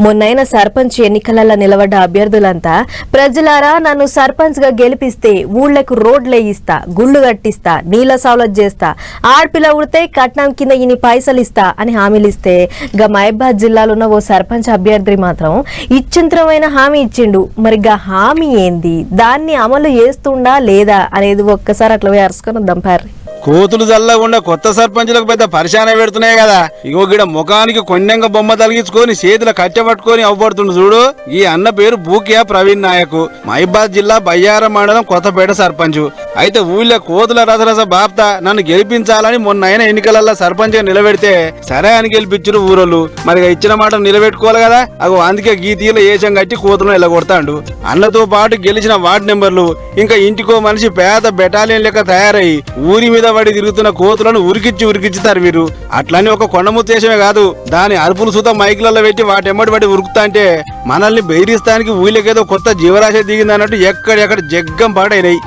మొన్నైన సర్పంచ్ ఎన్నికలలో నిలబడ్డ అభ్యర్థులంతా ప్రజలారా నన్ను సర్పంచ్గా గెలిపిస్తే ఊళ్ళకు రోడ్లే ఇస్తా గుళ్ళు కట్టిస్తా నీళ్ళ సౌలత్ చేస్తా ఆడపిల్ల ఉడితే కట్నం కింద ఇన్ని పైసలు ఇస్తా అని హామీలిస్తే గా మహబాద్ జిల్లాలో ఉన్న ఓ సర్పంచ్ అభ్యర్థి మాత్రం ఇచ్చింత్రమైన హామీ ఇచ్చిండు. మరి గా హామీ ఏంది? దాన్ని అమలు చేస్తుండా లేదా? అనేది ఒక్కసారి అట్లా పోయి అరుసుకొని దంపారు కోతులు చల్లకుండా కొత్త సర్పంచులకు పెద్ద పరిశాన పెడుతున్నాయి కదా. ఇగో గిడ ముఖానికి కొండంగా బొమ్మ తలిగించుకొని చేతుల కట్టె పట్టుకొని అవ్వబడుతుండు చూడు. ఈ అన్న పేరు బూకియా ప్రవీణ్ నాయక్. మహిబాద్ జిల్లా బయ్యారం మండలం కొత్తపేట సర్పంచ్. అయితే ఊళ్ళో కోతుల రసరస బాప్త నన్ను గెలిపించాలని మొన్న అయిన ఎన్నికలలో సర్పంచ్గా నిలబెడితే సరే అని గెలిపించరు ఊరోళ్ళు. మరి ఇచ్చిన మాట నిలబెట్టుకోవాలి కదా? అగో అందుకే గీతీలో ఏషం కట్టి కోతులను ఇలా కొడతాండు అన్నతో పాటు గెలిచిన వార్డు నెంబర్లు ఇంకా ఇంటికో మనిషి పేద బెటాలియన్ లెక్క తయారై ఊరి మీద పడి తిరుగుతున్న కోతులను ఉరికిచ్చి ఉరికిచ్చుతారు వీరు అట్లని ఒక కొండముత్తేశమే కాదు దాని అరుపులు సుత మైకులలో పెట్టి వాటెమ్మడి పడి ఉరుకుతా అంటే మనల్ని బెదిరిస్తానికి ఊళ్ళకేదో కొత్త జీవరాశి దిగింది అన్నట్టు ఎక్కడెక్కడ జగ్గం పాడైనాయి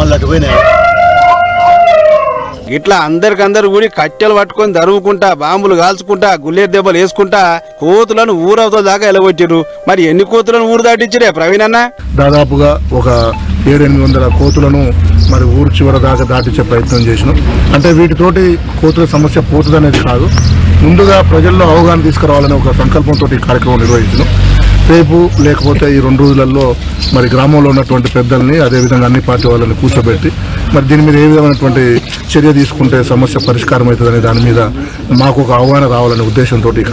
మళ్ళీ అటు పోయినాయి? ఇట్లా అందరికందరు కూడి కట్టెలు పట్టుకొని దరువుకుంటా బాంబులు కాల్చుకుంటా గుల్లేరు దెబ్బలు వేసుకుంటా కోతులను ఊరవతల దాకా ఎలగొట్టిరు మరి ఎన్ని కోతులను ఊరు దాటించరే ప్రవీణ్ అన్న? దాదాపుగా ఒక ఏడెనిమిది వందల కోతులను మరి ఊరు చివర దాకా దాటించే ప్రయత్నం చేసినాం. అంటే వీటితోటి కోతుల సమస్య పోతుందనేది కాదు. ముందుగా ప్రజల్లో అవగాహన తీసుకురావాలనే ఒక సంకల్పంతో ఈ కార్యక్రమం నిర్వహించినాం. రేపు లేకపోతే ఈ రెండు రోజులలో మరి గ్రామంలో ఉన్నటువంటి పెద్దల్ని అదేవిధంగా అన్ని పార్టీ వాళ్ళని కూర్చోబెట్టి మరి దీని మీద ఏ విధమైనటువంటి చర్య తీసుకుంటే సమస్య పరిష్కారం అవుతుందనే దాని మీద మాకు ఒక అవగాహన రావాలనే ఉద్దేశంతో ఈ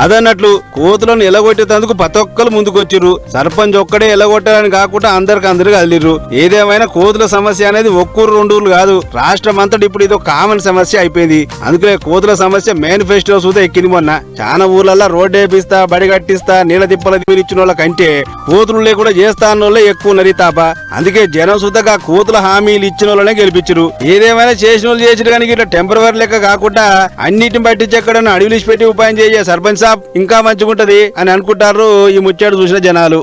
అదన్నట్లు కోతులను ఎలగొట్టేందుకు ప్రతి ఒక్కరు ముందుకొచ్చిర్రు. సర్పంచ్ ఒక్కడే ఎలగొట్టాలని కాకుండా అందరికి అందరు కదిలిర్రు. ఏదేమైనా కోతుల సమస్య అనేది ఒక్కరు రెండు కాదు. రాష్ట్రం అంతటి ఇప్పుడు ఇది కామన్ సమస్య అయిపోయింది. అందుకే కోతుల సమస్య మేనిఫెస్టో చూస్తే ఎక్కింది మొన్న. చాలా ఊర్లలో రోడ్డు వేపిస్తా బడి కట్టిస్తా నీళ్ళ తిప్పల మీరు ఇచ్చిన వాళ్ళ కంటే కోతులు లేకుండా చేస్తా ఎక్కువ ఉన్నది తాప. అందుకే జనం సుతగా కోతుల హామీలు ఇచ్చిన వాళ్ళనే గెలిపించరు ఏదేమైనా చేసిన వాళ్ళు చేసిరు కానీ ఇట్లా టెంపరవరీ లెక్క కాకుండా అన్నిటిని పట్టించి ఎక్కడన్నా అడవిలిసి పెట్టి ఉపాయం చేయ సర్పంచ్ సాబ్ ఇంకా మంచిగుంటది అని అనుకుంటారు ఈ ముచ్చాడు చూసిన జనాలు.